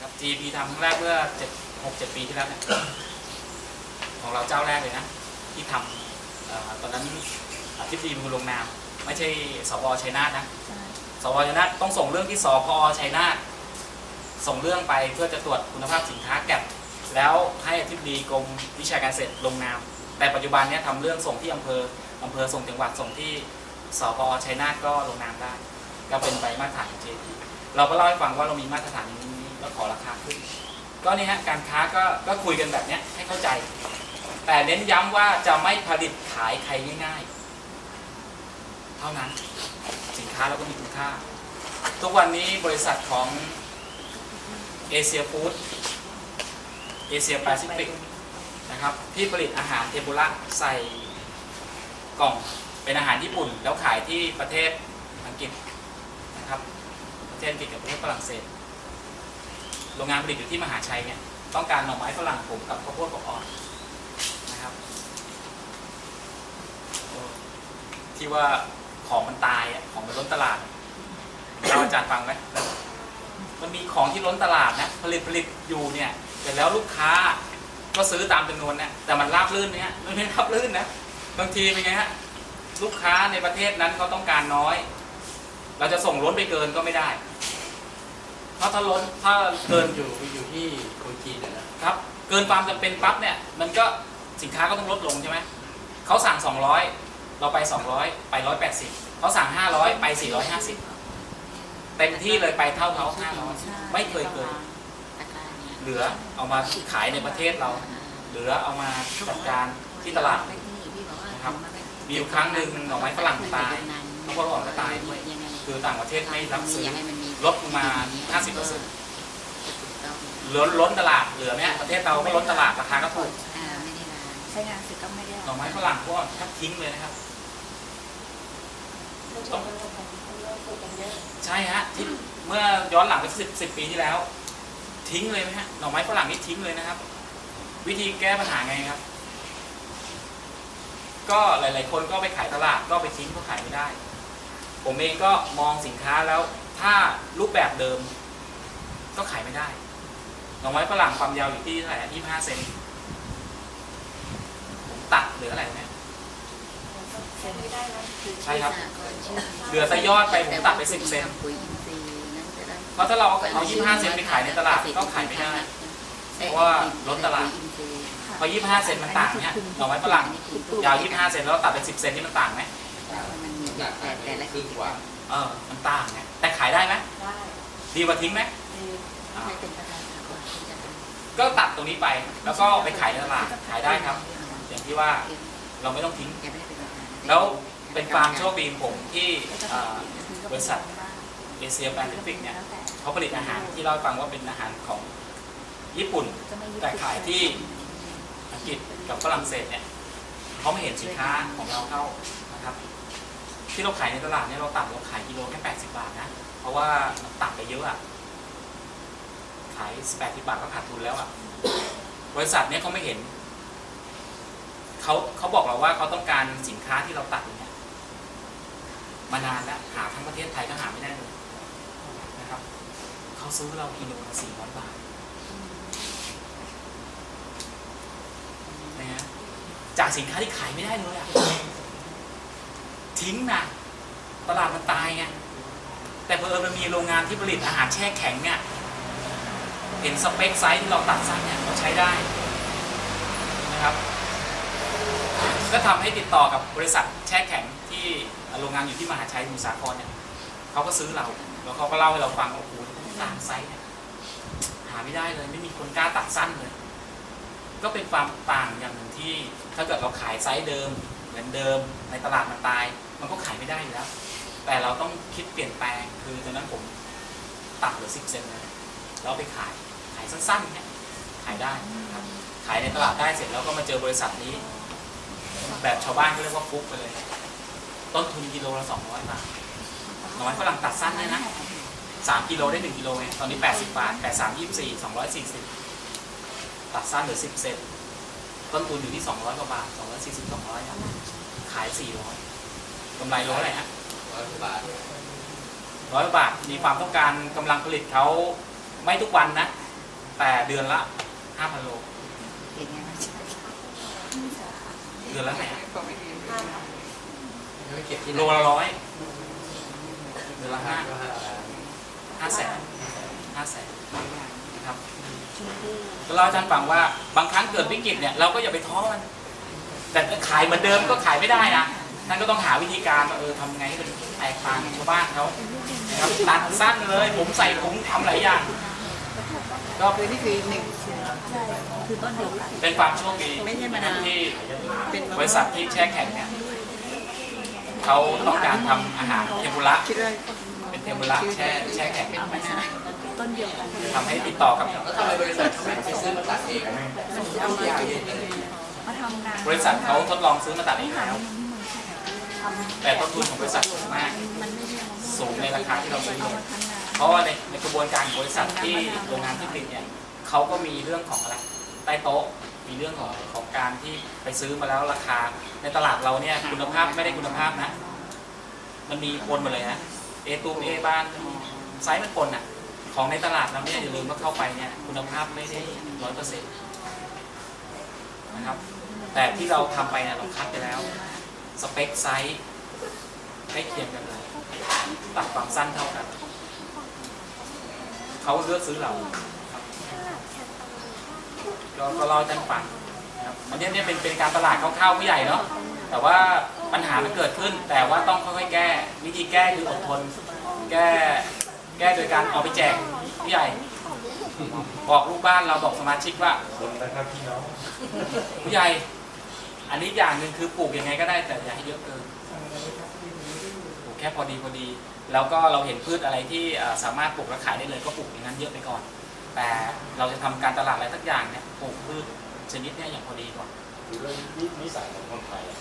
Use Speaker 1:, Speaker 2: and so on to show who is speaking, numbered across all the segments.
Speaker 1: ครับ GP ทำครั้งแรกเมื่อเจ็ดหกเจ็ดปีที่แล้วเนี่ยของเราเจ้าแรกเลยนะ ที่ทำเอ่อตอนนั้นอธิบดีมือลงนาม ไม่ใช่สวชัยนาทนะ
Speaker 2: ใช่
Speaker 1: สวชัยนาทต้องส่งเรื่องที่สพชัยนาทส่งเรื่องไปเพื่อจะตรวจคุณภาพสินค้าแก็บแล้วให้อธิบดีกรมวิชาการเกษตรลงนาม แต่ปัจจุบันเนี้ยทำเรื่องส่งที่อำเภออำเภอส่งจังหวัดส่งที่สพชัยนาทก็ลงนามได้ ก็เป็นไปมาตรฐานของ JP เราก็เล่าให้ฟังว่าเรามีมาตรฐานอ ย่างนี้แล้วขอราคาขึ้น ก็นี่ฮะการค้าก็ก็คุยกันแบบเนี้ยให้เข้าใจ แต่เน้นย้ำว่าจะไม่ผลิตขายใครง่ายๆ เท่านั้นสินค้าเราก็มีคุณค่า ทุกวันนี้บริษัทของเอเชียฟู้ดเอเชียแปซิฟิกนะครับที่ผลิตอาหารเทมปุระใส่กล่องเป็นอาหารญี่ปุ่น แล้วขายที่ประเทศอังกฤษนะครับประเทศอังกฤษกับประเทศฝรั่งเศส โรงงานผลิตอยู่ที่มหาชัยเนี่ยต้องการหน่อไม้ฝรั่งผมกับข้าวโพดปอกอ่อนนะครับที่ว่าของมันตายอะของมันล้นตลาดเราอาจารย์ฟังไหมมันมีของที่ล้นตลาดนะผลิตผลิตอยู่เนี่ยแต่แล้วลูกค้าก็ซื้อตามจำนวนเนี่ยแต่มันราบรื่นไหมฮะมันไม่ราบรื่นนะบางทีเป็นไงฮะลูกค้าในประเทศนั้นเขาต้องการน้อย เราจะส่งล้นไปเกินก็ไม่ได้ เพราะถ้าล้นถ้าเกิน
Speaker 3: อยู่อยู่ที่คนจีนนะนะครับ
Speaker 1: เกินความจำเป็นปั๊บเนี่ย มันก็สินค้าก็ต้องลดลงใช่ไหมเขาสั่ง 200 เราไป 200 ไป 180เขาสั่ง 500 ไป 450 เต็มที่เลยไปเท่าเขา
Speaker 2: ใช่
Speaker 1: 500 ไม่เคยเกิน
Speaker 2: ตะกร้าเนี่ย
Speaker 1: เหลือเอามาขายในประเทศเรา เหลือเอามาจัดการที่ตลาด
Speaker 2: ไปที่นี่พี่บอกว่า
Speaker 1: นะครับมีอยู่ครั้งหนึ่งหน่อไม้ฝรั่งตายข้าวโพดอ่อนก็ตายด้วย
Speaker 2: ยังไง
Speaker 1: คือต่างประเทศไม่รับซื้อ
Speaker 2: ยากให้มันมี
Speaker 1: ลดลงมา 50%
Speaker 2: ถูกต้อง
Speaker 1: ล้นล้นตลาดเหลือไหมฮะประเทศเราก็ล้นตลาดราคาก็ถูก
Speaker 2: อ่าไม่ได้นาน
Speaker 4: ใช้งานเสร็จก็ไม่ได้
Speaker 1: หน่อไม้ฝรั่งก็แทบทิ้งเลยนะครับ
Speaker 4: ต้องปลูกกันเยอะ
Speaker 1: ใช่ฮะที่เมื่อย้อนหลังไปสิบสิบปีที่แล้ว ทิ้งเลยไหมฮะหน่อไม้ฝรั่งนี่ทิ้งเลยนะครับ วิธีแก้ปัญหาไงครับ ก็หลาย ๆ คนก็ไปขายตลาดก็ไปทิ้งก็ขายไม่ได้ ผมเองก็มองสินค้าแล้ว ถ้ารูปแบบเดิม ก็ขายไม่ได้หน่อไม้ฝรั่งความยาวอยู่ที่เท่าไหร่ยี่ห้าเซนผมตัดเหลืออะไรเนี่ย
Speaker 4: ใช้ไม่ได้แล้ว
Speaker 1: ใช่ครับ
Speaker 2: สหกณ์ชื่
Speaker 1: เหลือแต่ยอดไปผมตัดไป10เซน
Speaker 2: ปุ๋ยอินทรีย์นั่นจะได้
Speaker 1: เพราะถ้าเราเอา25เซนไปขายในตลาดก็ขายไม่ได้เพราะว่าล้นตลาดพอ25เซนมันต่างเนี่ยหน่อไม้ฝรั่งยาว25เซนแล้วเราตัดเป็น10เซนนี่มันต่างไหม
Speaker 2: มันมี
Speaker 3: หนัก
Speaker 2: แต่แต่ละ
Speaker 3: ครึ่งกว่า
Speaker 1: เออมันต่างไงแต่ ขายได้ไหม
Speaker 4: ได้
Speaker 1: ดีกว่าทิ้งไหม
Speaker 4: ดี
Speaker 1: อ่า
Speaker 2: ใครเป็นประธานสหกรณ์ที่จะทำ
Speaker 1: ก็ตัดตรงนี้ไปแล้วก็ไปขายในตลาดขายได้ครับ อย่างที่ว่าเราไม่ต้องทิ้ง
Speaker 2: แกไม่ได้เป็นประธาน
Speaker 1: แล้วเป็นความโชคดีของผมที่เอ่อ บริษัท เอเชียแปซิฟิกเนี่ยเขาผลิตอาหารที่เล่าให้ฟังว่าเป็นอาหารของญี่ปุ่น แต่ขายที่ อังกฤษกับฝรั่งเศสเนี่ยเขาไม่เห็นสินค้าของเราเข้านะครับ ที่เราขายในตลาดเนี่ยเราตัดเราขายกิโลแค่80บาทนะ เพราะว่ามันตัดไปเยอะอะขาย80บาทก็ขาดทุนแล้วอะบริษัทเนี่ยเขาไม่เห็นเขาเขาบอกเราว่าเขาต้องการสินค้าที่เราตัดเงี้ยมานานแล้วหาทั้งประเทศไทยก็หาไม่ได้เลยนะครับเขาซื้อเรากิโลละ400บาทนะฮะจากสินค้าที่ขายไม่ได้เลยอะ ทิ้งนะตลาดมันตายไงแต่เพอเอิญมันมีโรงงานที่ผลิตอาหารแช่แข็งเนี่ยเห็นสเปคไซส์ที่เราตัดสั้นเนี่ยเราใช้ได้นะครับ ก็ทำให้ติดต่อกับบริษัทแช่แข็งที่โรงงานอยู่ที่มหาชัยมุสาครเนี่ยเขาก็ซื้อเราแล้วเขาก็เล่าให้เราฟังว่าโอ้โหต่างไซส์เนี่ยหาไม่ได้เลยไม่มีคนกล้าตัดสั้นเลย ก็เป็นความต่างอย่างหนึ่งที่ถ้าเกิดเราขายไซส์เดิม มือนเดิมในตลาดมันตาย มันก็ขายไม่ได้อยู่แล้ว แต่เราต้องคิดเปลี่ยนแปลงคือตอนนั้นผมตัดเหลือสิบเซนเลยแล้วเอาไปขายขายสั้นๆเนี่ยขายได้นะครับขายในตลาดได้เสร็จแล้วก็มาเจอบริษัทนี้ แบบชาวบ้านก็เรียกว่าฟุกไปเลย ต้นทุนกิโลละสองร้อยบาทน้อยฝรั่งตัดสั้นเนี่ยนะสามกิโลได้หนึ่งกิโลไงตอนนี้แปดสิบบาทแปดสามยี่สิบสี่สองร้อยสี่สิบตัดสั้นเหลือสิบเซน ต้นทุนอยู่ที่สองร้อยกว่าบาทสองร้อยสี่สิบสองร้อยขายสี่ร้อยกำไรร้อยอะไรฮะ
Speaker 3: ร้อยกว่าบาท
Speaker 1: ร้อยบาท มีความต้องการกำลังผลิตเขาไม่ทุกวันนะ แต่เดือนละห้าพันโล
Speaker 2: เห็นไงมันใช่
Speaker 1: เดือนละไหน
Speaker 2: ก็ไม่ดี
Speaker 3: ไม่เก็บที่
Speaker 1: โลละร้อยเดือนละห้า
Speaker 3: ก็ห้าล้าน
Speaker 1: ห้าแสนห้าแสน
Speaker 2: หลายอย่าง
Speaker 1: นะ ครับ
Speaker 2: ชมพู่
Speaker 1: ก็เล่าให้ท่านฟังว่าบางครั้งเกิดวิกฤตเนี่ยเราก็อย่าไปท้อมัน แต่ขายเหมือนเดิมก็ขายไม่ได้นะท่านก็ต้องหาวิธีการว่าเออทำไงให้เป็นแตกต่างกับชาวบ้านเขานะครับตัดสั้นเลยผมใส่ผมทำหลายอย่างก็
Speaker 2: คือนี่คือหนึ่ง
Speaker 4: คือต้นเดียวกัน
Speaker 1: เป็นความโชคดี
Speaker 2: ไม่ใช่มะนาว
Speaker 1: ที่
Speaker 2: เป็น
Speaker 1: บริษัทที่แช่แข็งเนี่ยเขาต้องการทำอาหารเทมปุระ
Speaker 2: คิดว่า
Speaker 1: เป็นเทมปุระแช่แช่แข็ง
Speaker 2: เป็นมะนาว
Speaker 4: ต้นเดียวกัน
Speaker 1: ทำให้ติดต่อกับ
Speaker 3: แล้วทำไมบริษัทเขาไม่ไปซื้อมาตัดเอง
Speaker 2: เอามา
Speaker 4: มาทำงาน
Speaker 1: บริษัทเขาทดลองซื้อมาตัดเอง
Speaker 4: หา
Speaker 1: แล้ว
Speaker 4: ที่มันที่มันทำ
Speaker 1: แต่ต้นทุนของบริษัทสูงมาก
Speaker 4: มันไม่ใช่
Speaker 1: สูงในราคาที่เราซื้อ
Speaker 4: เอา
Speaker 1: เนี่ย
Speaker 4: มาทำงาน
Speaker 1: เพราะว่าในในกระบวนการของบริษัทที่โรงงานที่ผลิตเนี่ยเขาก็มีเรื่องของอะไรใต้โต๊ะมีเรื่องของของการที่ไปซื้อมาแล้วราคา ในตลาดเราเนี่ยคุณภาพไม่ได้คุณภาพนะ มันมีปนหมาเลยนะเอตูมเอบ้านไซส์มันปนอะ ของในตลาดเราเนี่ยอย่าลืมว่าเข้าไปเนี่ยคุณภาพไม่ได้ร้อยเปอร์เซ็นต์นะครับ แต่ที่เราทำไปเนี่ยเราคัดไปแล้ว สเปคไซส์ใกล้เคียงกันเลยตัดความสั้นเท่ากันเขาเลือกซื้อเราครับก็ก็เล่าจันฟังนะครับอันนี้เนี่ยเป็นเป็นการตลาดคร่าวๆไม่ใหญ่เนาะแต่ว่าปัญหามันเกิดขึ้นแต่ว่าต้องค่อยๆแก้ วิธีแก้คืออดทน แก้ แก้โดยการเอาไปแจกผู้ใหญ่ บอกลูกบ้านเราบอกสมาชิกว่า
Speaker 5: คนนะครับพี่น้อง
Speaker 1: ผู้ใหญ่ อันนี้อย่างหนึ่งคือปลูกยังไงก็ได้แต่อย่าให้เยอะเกินปลูกแค่พอดีพอดี แล้วก็เราเห็นพืชอะไรที่เอ่อสามารถปลูกและขายได้เลยก็ปลูกอย่างนั้นเยอะไปก่อน แต่เราจะทำการตลาดอะไรสักอย่างเนี่ยปลูกพืชชนิดเนี้อย่างพอดีก่อน
Speaker 5: หรือเรื่องนิสัยของคนไทยอะ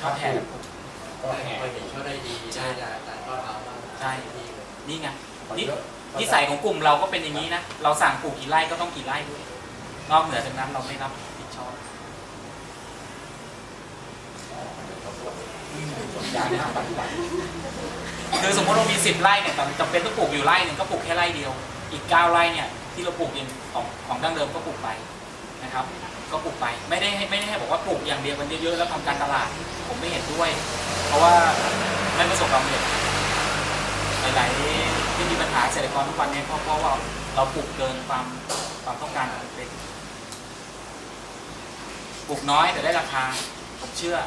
Speaker 1: ชอบแห่กันปลูก
Speaker 5: ก็แห่
Speaker 3: เคยเห็นเขาได้ดีได้จากการทอดเอามาก
Speaker 1: ใช่
Speaker 3: ดีเลย
Speaker 1: นี่ไง
Speaker 5: มั น
Speaker 1: นี่
Speaker 5: เยอะ
Speaker 1: นิสัยของกลุ่มเราก็เป็นอย่างนี้นะ เราสั่งปลูกกี่ไร่ก็ต้องกี่ไร่ด้วย นอกเหนือจากนั้นเราไม่รับผิดชอบคือสมมติเรามีสิบไร่เนี่ยแต่จำเป็นต้องปลูกอยู่ไร่หนึ่งก็ปลูกแค่ไร่เดียว อีกเก้าไร่เนี่ยที่เราปลูกเองของของดั้งเดิมก็ปลูกไปนะครับ ก็ปลูกไปไม่ได้ให้ไม่ได้ให้บอกว่าปลูกอย่างเดียวกันเยอะๆแล้วทำการตลาด ผมไม่เห็นด้วย เพราะว่าไม่ประสบความสำเร็จ หลายๆที่มีปัญหาเกษตรกรทุกวันนี้เพราะเพราะว่าเราปลูกเกินความความต้องการของเด็กปลูกน้อยแต่ได้ราคาผมเชื่อ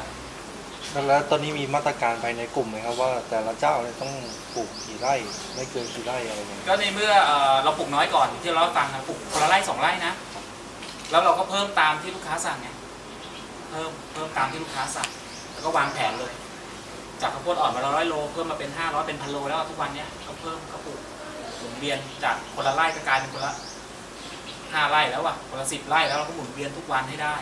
Speaker 6: แล้วตอนนี้มีมาตรการภายในกลุ่มไหมครับว่า แต่ละเจ้าเนี่ยต้องปลูกกี่ไร่ไม่เกินกี่ไร่อะไรอย่างเงี้ย
Speaker 1: ก็ในเมื่อเอ่อเราปลูกน้อยก่อนที่เราฟังนะปลูกคนละไร่สองไร่นะ แล้วเราก็เพิ่มตามที่ลูกค้าสั่งไงเพิ่มเพิ่มตามที่ลูกค้าสั่ง แล้วก็วางแผนเลย จากข้าวโพดอ่อนมาร้อยโลเพิ่มมาเป็นห้าร้อยเป็นพันโลแล้วทุกวันเนี้ยก็เพิ่มก็ปลูกหมุนเวียนจากคนละไร่ก็กลายเป็นคนละห้าไร่แล้วว่ะคนละสิบไร่แล้วเราก็หมุนเวียนทุกวันให้ได้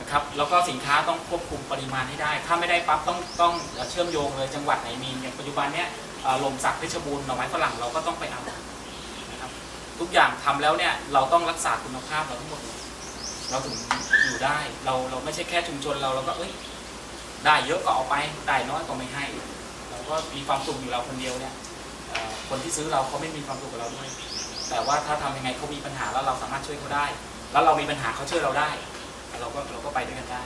Speaker 1: นะครับแล้วก็สินค้าต้องควบคุมปริมาณให้ได้ ถ้าไม่ได้ปั๊บต้องต้องเชื่อมโยงเลยจังหวัดไหนมีอย่างปัจจุบันเนี้ยลมสักเพชรบูรณ์หน่อไม้ฝรั่งเราก็ต้องไปเอานะครับทุกอย่างทำแล้วเนี่ยเราต้องรักษาคุณภาพเราทั้งหมดเราถึงอยู่ได้เราเราไม่ใช่แค่ชุมชนเราเราก็เอ้ย ได้เยอะก็เอาไปได้น้อยก็ไม่ให้เราก็มีความสุขอยู่เราคนเดียวเนี่ยคนที่ซื้อเราเขาไม่มีความสุขกับเราด้วย แต่ว่าถ้าทำยังไงเขามีปัญหาแล้วเราสามารถช่วยเขาได้ แล้วเรามีปัญหาเขาช่วยเราได้ เราก็เราก็ไปด้วยกันได้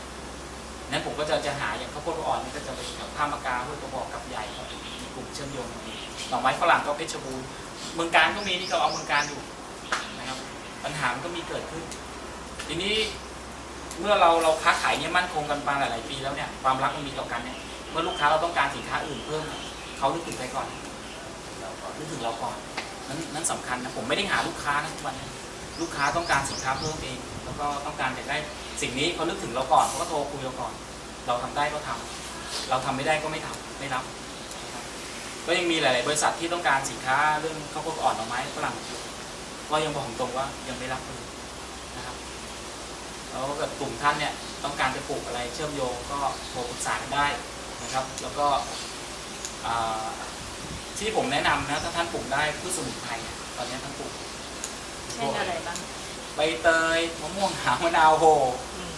Speaker 1: นั้นผมก็จะจะหาอย่างข้าวโพดอ่อนนี่ก็จะไปแถวท่ามะกาห้วยกระบอกกับใหญ่มีกลุ่มเชื่อมโยงกันดีดอกไม้ฝรั่งก็เพชรบูรณ์เมืองการก็มีนี่ก็เอาเมืองการอยู่นะครับปัญหามันก็มีเกิดขึ้น ทีนี้ เมื่อเราเราค้าขายเนี่ยมั่นคงกันมาหลายๆปีแล้วเนี่ยความรักมันมีต่อกันเนี่ยเมื่อลูกค้าเราต้องการสินค้าอื่นเพิ่มเขานึกถึงใครก่อนเราก่อนนึกถึงเราก่อนนั้นนั้นสำคัญนะผมไม่ได้หาลูกค้านะทุกวันลูกค้าต้องการสินค้าเพิ่มเอง แล้วก็ต้องการอยากได้สิ่งนี้เขานึกถึงเราก่อนเขาก็โทรคุยเราก่อน เราทำได้ก็ทำเราทำไม่ได้ก็ไม่ทำไม่รับก็ยังมีหลาย ๆ บริษัทที่ต้องการสินค้าเรื่องข้าวโพดอ่อนดอกไม้ฝรั่งก็ยังบอกตรงว่ายังไม่รับเลย แล้วก็เกิดกลุ่มท่านเนี่ยต้องการจะปลูกอะไรเชื่อมโยงก็โทรปรึกษากันได้นะครับ แล้วก็อ่าที่ผมแนะนำนะถ้าท่านปลูกได้พืชสมุนไพรเนี่ยตอนนี้ท่านปลูก
Speaker 4: เช่นอะไรบ้าง
Speaker 1: ใบเตยมะม่วงหาวมะนาวโห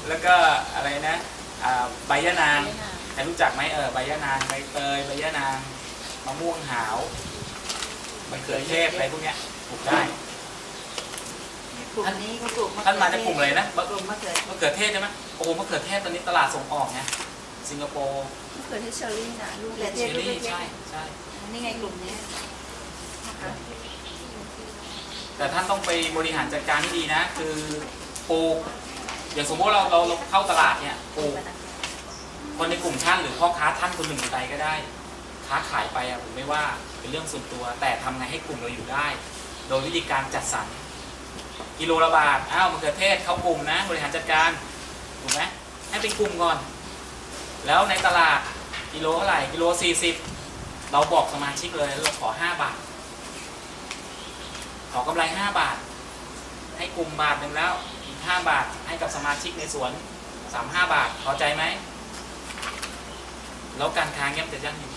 Speaker 1: แล้วก็อะไรนะอ่าใบยะนางใครรู้จักไหมเออใบยะนางใบเตยใบยะนางมะม่วงหาวมะเขือเทศอะไรพวกเนี้ยปลูกได้
Speaker 2: กลุ่มนี้ก็กลุ่ม
Speaker 1: ท่านมาจากกลุ่มอะไรนะ
Speaker 2: กลุ่มมะเขือ
Speaker 1: มะเขือเทศใช่ไหมโอ้โหมะเขือเทศตอนนี้ตลาดส่งออกไงสิงคโปร์
Speaker 4: มะเขือเทศเชอรี่นะลูก
Speaker 2: มะเขือ
Speaker 1: เช
Speaker 2: เทศ
Speaker 1: อ
Speaker 2: ลูก
Speaker 1: รี่
Speaker 2: เล็ก
Speaker 1: ใช่ใช่
Speaker 2: ๆนี่ไงกลุ่มเนี้ยนะคะ
Speaker 1: แต่ท่านต้องไปบริหารจัดการที่ดีนะ คือปลูกอย่างสมมติเราเราเราเข้าตลาดเนี่ยปลูกคนในกลุ่มท่านหรือพ่อค้าท่านคนหนึ่งคนใดก็ได้ ค้าขายไปอะผมไม่ว่าเป็นเรื่องส่วนตัว แต่ทำไงให้กลุ่มเราอยู่ได้ โดยวิธีการจัดสรร กิโลละบาทอ้าวมะเขือเทศเข้ากลุ่มนะ บริหารจัดการถูกไหมให้เป็นกลุ่มก่อน แล้วในตลาดกิโลเท่าไหร่กิโลสี่สิบเราบอกสมาชิกเลยเราขอห้าบาท ขอกำไรห้าบาท ให้กลุ่มบาทหนึ่งแล้วอีกห้าบาทให้กับสมาชิกในสวนสามห้าบาทพอใจไหมแล้วการค้าเงียบจะยั่งยืน